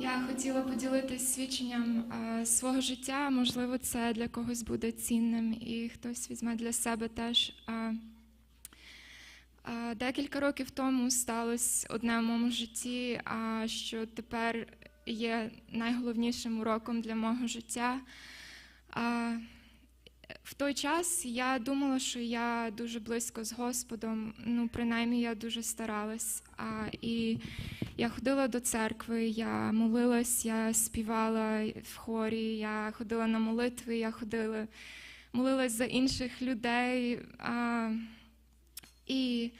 Я хотіла поділитися свідченням е, свого життя. Можливо, це для когось буде цінним, і хтось візьме для себе теж. Е, е, Декілька років тому сталося одне в моєму житті, е, що тепер є найголовнішим уроком для мого життя. А, В той час я думала, що я дуже близько з Господом. Ну, принаймні, я дуже старалась. А, І я ходила до церкви, я молилась, я співала в хорі, я ходила на молитви, я ходила, молилась за інших людей. А, І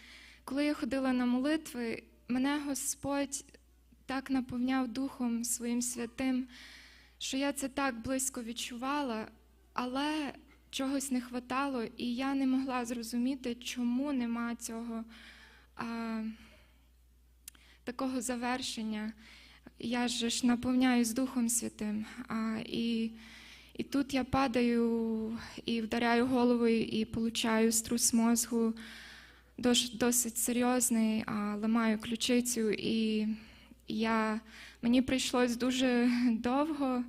коли я ходила на молитви, мене Господь так наповняв Духом своїм святим, що я це так близько відчувала, але чогось не хватало, і я не могла зрозуміти, чому нема цього а, такого завершення. Я ж наповняюсь Духом Святим. А, і, і тут я падаю і вдаряю головою, і получаю струс мозгу дос- досить серйозний, а, ламаю ключицю, і я, мені прийшлось дуже довго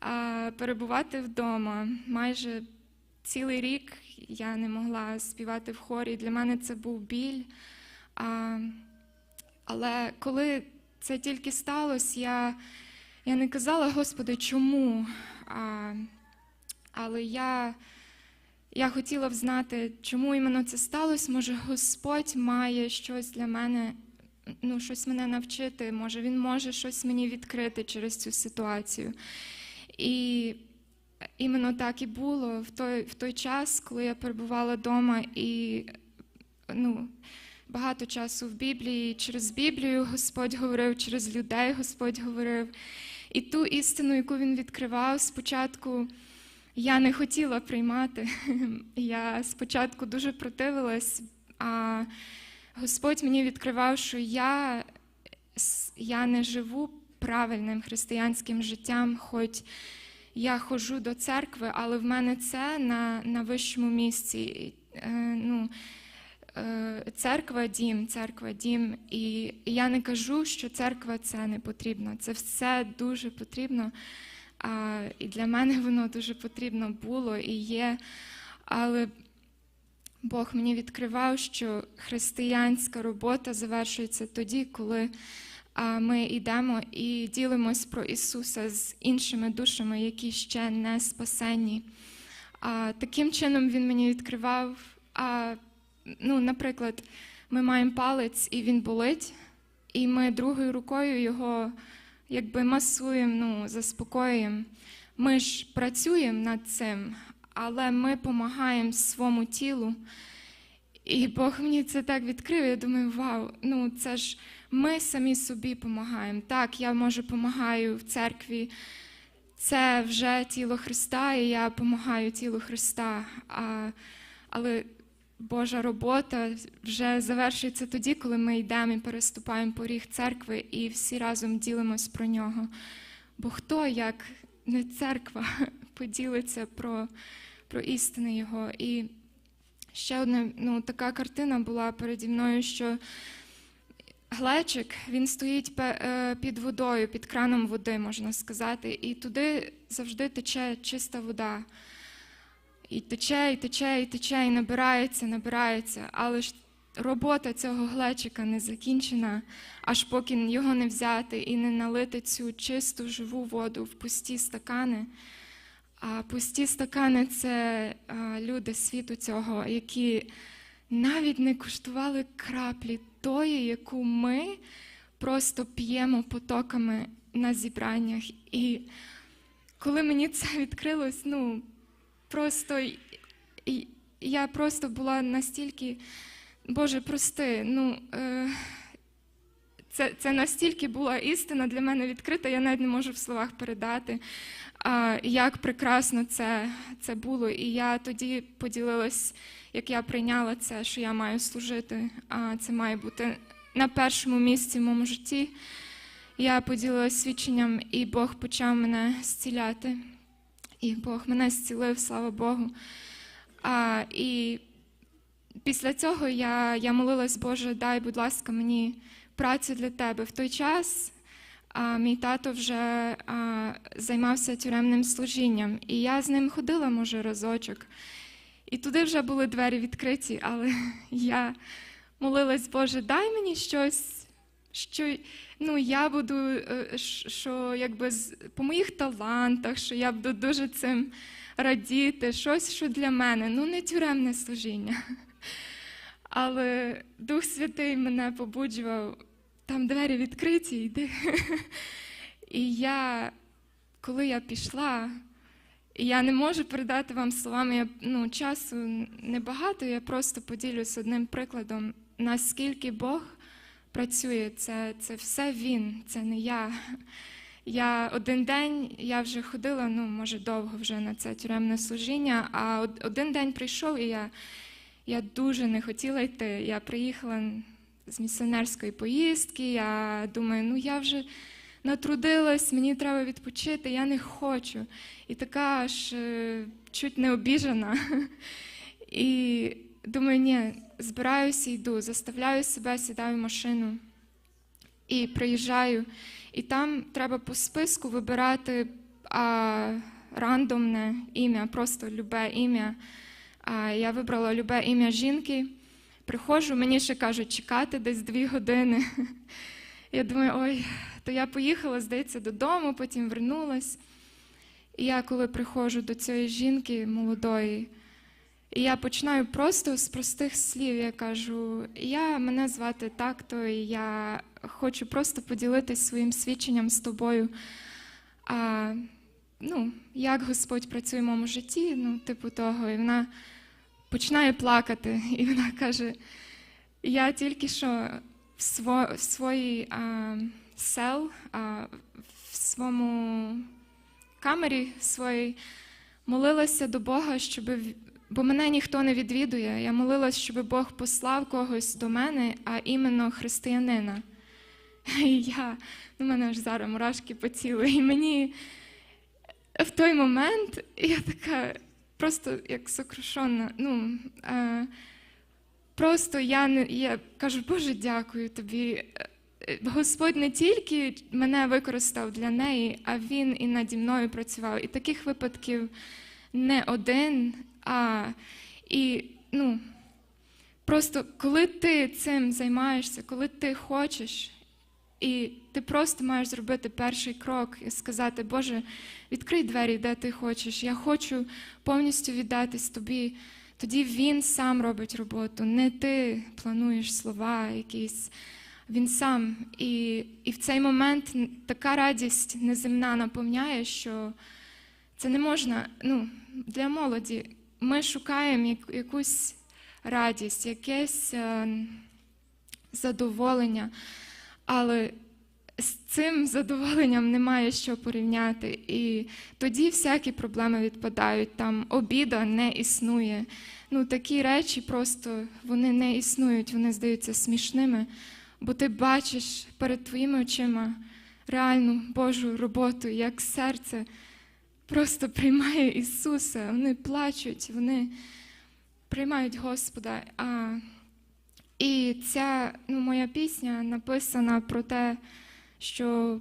а, перебувати вдома. Майже цілий рік я не могла співати в хорі. Для мене це був біль. А, але коли це тільки сталося, я, я не казала, Господи, чому? А, але я, я хотіла б знати, чому іменно це сталося. Може, Господь має щось для мене, ну, щось мене навчити, може, Він може щось мені відкрити через цю ситуацію. І іменно так і було в той, в той час, коли я перебувала вдома і ну, багато часу в Біблії, через Біблію Господь говорив, через людей Господь говорив. І ту істину, яку він відкривав, спочатку я не хотіла приймати. Я спочатку дуже противилась, а Господь мені відкривав, що я, я не живу правильним християнським життям, хоч я ходжу до церкви, але в мене це на, на вищому місці. Е, ну, е, церква дім, церква дім. І я не кажу, що церква це не потрібно. Це все дуже потрібно. А, і для мене воно дуже потрібно було і є. Але Бог мені відкривав, що християнська робота завершується тоді, коли ми йдемо і ділимось про Ісуса з іншими душами, які ще не спасені. Таким чином Він мені відкривав. Ну, наприклад, ми маємо палець і він болить, і ми другою рукою його якби масуємо, ну, заспокоюємо. Ми ж працюємо над цим, але ми допомагаємо своєму тілу. І Бог мені це так відкрив. Я думаю, вау, ну це ж ми самі собі допомагаємо. Так, я може допомагаю в церкві. Це вже тіло Христа, і я допомагаю тілу Христа. А, але Божа робота вже завершується тоді, коли ми йдемо і переступаємо поріг церкви і всі разом ділимось про нього. Бо хто, як не церква, поділиться про, про істини Його. І ще одна ну, така картина була переді мною, що глечик він стоїть е, під водою, під краном води, можна сказати, і туди завжди тече чиста вода. І тече, і тече, і тече, і набирається, набирається. Але ж робота цього глечика не закінчена, аж поки його не взяти і не налити цю чисту живу воду в пусті стакани. А пусті стакани це люди світу цього, які навіть не куштували краплі тої, яку ми просто п'ємо потоками на зібраннях. І коли мені це відкрилось, ну просто я просто була настільки, Боже, прости, ну. Е, це, це настільки була істина для мене відкрита, я навіть не можу в словах передати, а, як прекрасно це, це було. І я тоді поділилась, як я прийняла це, що я маю служити, а це має бути на першому місці в моєму житті. Я поділилась свідченням, і Бог почав мене зціляти. І Бог мене зцілив, слава Богу. А, і після цього я, я молилась, Боже, дай, будь ласка, мені працю для тебе. В той час а мій тато вже а, займався тюремним служінням, і я з ним ходила, може, разочок. І туди вже були двері відкриті, але я молилась, Боже, дай мені щось, що ну, я буду, е, що якби по моїх талантах, що я буду дуже цим радіти, щось, що для мене, ну не тюремне служіння. Але Дух Святий мене побуджував, там двері відкриті, йди. І я, коли я пішла, я не можу передати вам словами, я, ну, часу небагато, я просто поділюсь одним прикладом, наскільки Бог працює, це, це все Він, це не я. Я один день, я вже ходила, ну, може, довго вже на це тюремне служіння, а один день прийшов, і я, я дуже не хотіла йти. Я приїхала з місіонерської поїздки, я думаю, ну я вже натрудилась, мені треба відпочити, я не хочу. І така аж е, чуть не обіжена. І думаю, ні, збираюся, йду, заставляю себе, сідаю в машину і приїжджаю. І там треба по списку вибирати а, рандомне ім'я, просто любе ім'я. Я вибрала любе ім'я жінки. Приходжу, мені ще кажуть, чекати десь дві години. Я думаю, ой, то я поїхала, здається, додому, потім вернулась. І я коли приходжу до цієї жінки молодої, і я починаю просто з простих слів. Я кажу: я мене звати так-то, і я хочу просто поділитись своїм свідченням з тобою. А, ну, як Господь працює в моєму житті, ну, типу того. І вона починає плакати, і вона каже: я тільки що в, сво, в своїй а, сел, а, в своєму камері своїй молилася до Бога, щоб бо мене ніхто не відвідує. Я молилась, щоб Бог послав когось до мене, а іменно християнина. І я, ну, мене аж зараз мурашки по тілу. І мені в той момент я така просто як сокрушена. Ну, е, просто я, не, я кажу, Боже, дякую тобі. Е, Господь не тільки мене використав для неї, а Він і наді мною працював. І таких випадків не один, а і ну, просто коли ти цим займаєшся, коли ти хочеш, і ти просто маєш зробити перший крок і сказати, Боже, відкрий двері, де ти хочеш. Я хочу повністю віддатись тобі. Тоді він сам робить роботу, не ти плануєш слова якісь. Він сам. І, і в цей момент така радість неземна наповняє, що це не можна. Ну, для молоді ми шукаємо як- якусь радість, якесь е, задоволення, але з цим задоволенням немає що порівняти. І тоді всякі проблеми відпадають. Там обіда не існує. Ну, такі речі просто вони не існують, вони здаються смішними, бо ти бачиш перед твоїми очима реальну Божу роботу, як серце просто приймає Ісуса. Вони плачуть, вони приймають Господа. А, і ця ну, моя пісня написана про те, що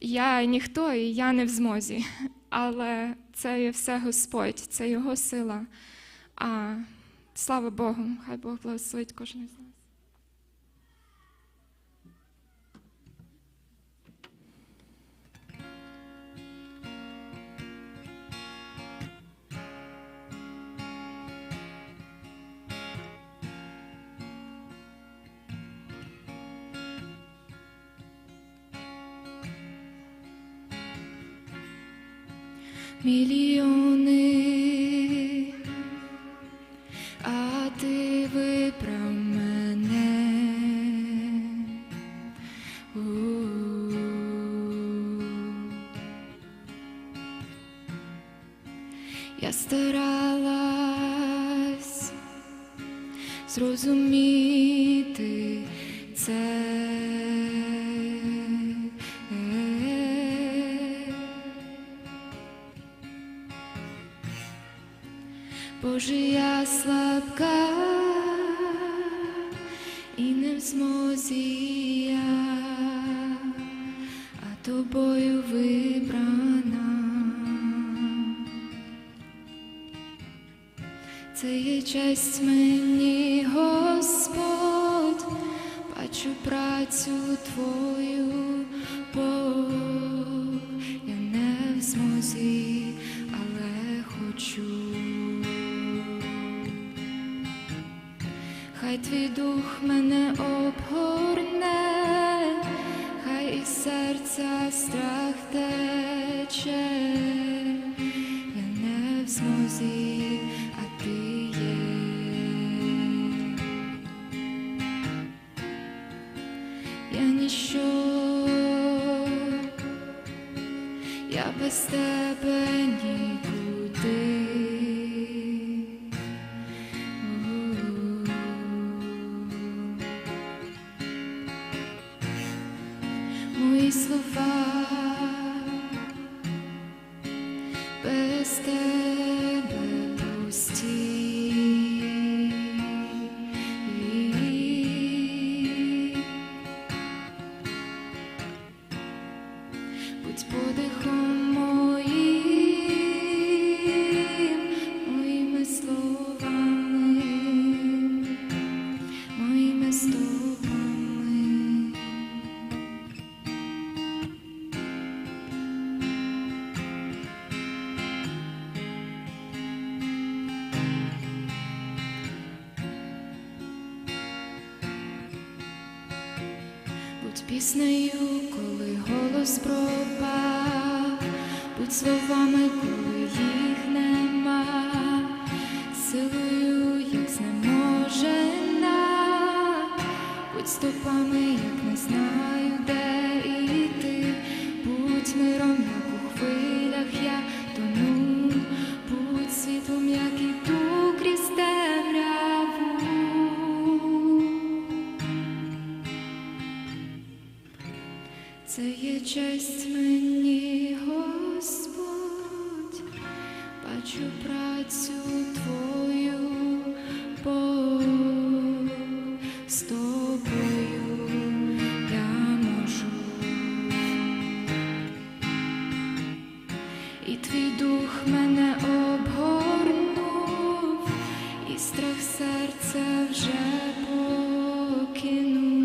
я ніхто і я не в змозі, але це є все Господь, це Його сила. А, слава Богу, хай Бог благословить кожен з нас. Мільйони, Боже, я слабка і не в змозі я, а тобою вибрана. Це є честь мені, Господь, бачу працю Твою, Хай твій дух мене обгорне, хай із серця страх тече, я не в змозі, а ти є. Я ніщо, я без тебе нікуди. Мої слова піснею, коли голос пропав, будь словами, коли їх нема, силою, як знеможена, будь стопами, як не знаю, де йти, будь миром, як у хвилях я тону, будь світлом, як іду честь мені, Господь, бачу працю Твою, бо з тобою я можу. І твій дух мене обгорнув, і страх серця вже покинув.